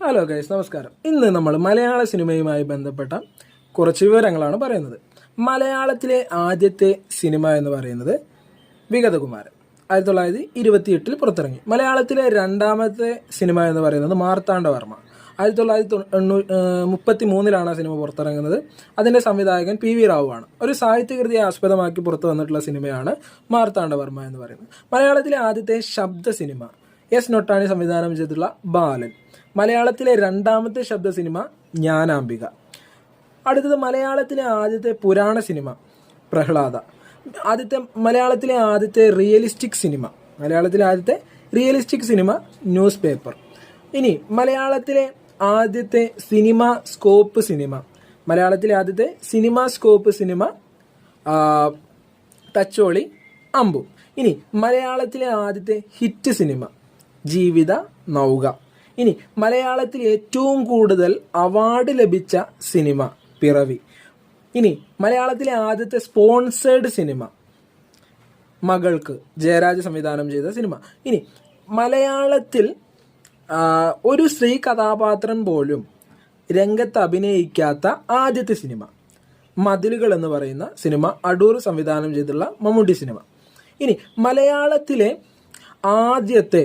Hello guys നമസ്കാരം. ഇന്ന് നമ്മൾ മലയാള സിനിമയുമായി ബന്ധപ്പെട്ട കുറച്ച് വിവരങ്ങളാണ് പറയുന്നത്. മലയാളത്തിലെ ആദ്യത്തെ സിനിമ എന്ന് പറയുന്നത് വിഗതകുമാരൻ. ആയിരത്തി തൊള്ളായിരത്തി ഇരുപത്തി എട്ടിൽ പുറത്തിറങ്ങി. മലയാളത്തിലെ രണ്ടാമത്തെ സിനിമ എന്ന് പറയുന്നത് മാർത്താണ്ഡവർമ്മ ആയിരത്തി തൊള്ളായിരത്തി എണ്ണൂ മുപ്പത്തി മൂന്നിലാണ് ആ സിനിമ പുറത്തിറങ്ങുന്നത്. അതിന്റെ സംവിധായകൻ പി വി റാവു ആണ് ഒരു സാഹിത്യകൃതിയെ ആസ്പദമാക്കി പുറത്തു വന്നിട്ടുള്ള സിനിമയാണ് മാർത്താണ്ഡവർമ്മ എന്ന് പറയുന്നത്. മലയാളത്തിലെ ആദ്യത്തെ ശബ്ദ സിനിമ എസ് നൊട്ടാണി സംവിധാനം ചെയ്തിട്ടുള്ള ബാലൻ. മലയാളത്തിലെ രണ്ടാമത്തെ ശബ്ദ സിനിമ ജ്ഞാനാംബിക. അടുത്തത് മലയാളത്തിലെ ആദ്യത്തെ പുരാണ സിനിമ പ്രഹ്ലാദ. ആദ്യത്തെ മലയാളത്തിലെ ആദ്യത്തെ റിയലിസ്റ്റിക് സിനിമ മലയാളത്തിലെ ആദ്യത്തെ റിയലിസ്റ്റിക് സിനിമ ന്യൂസ് പേപ്പർ ഇനി മലയാളത്തിലെ ആദ്യത്തെ സിനിമ സ്കോപ്പ് സിനിമ മലയാളത്തിലെ ആദ്യത്തെ cinema scope cinema Thacholi Ambu. ഇനി മലയാളത്തിലെ ആദ്യത്തെ ഹിറ്റ് സിനിമ ജീവിത നൗക. ഇനി മലയാളത്തിൽ ഏറ്റവും കൂടുതൽ അവാർഡ് ലഭിച്ച സിനിമ പിറവി. ഇനി മലയാളത്തിലെ ആദ്യത്തെ സ്പോൺസേഡ് സിനിമ മകൾക്ക് ജയരാജ് സംവിധാനം ചെയ്ത സിനിമ ഇനി മലയാളത്തിൽ ഒരു സ്ത്രീ കഥാപാത്രം പോലും രംഗത്ത് അഭിനയിക്കാത്ത ആദ്യത്തെ സിനിമ മതിലുകൾ എന്ന് പറയുന്ന സിനിമ അടൂർ സംവിധാനം ചെയ്തിട്ടുള്ള മമ്മൂട്ടി സിനിമ ഇനി മലയാളത്തിലെ ആദ്യത്തെ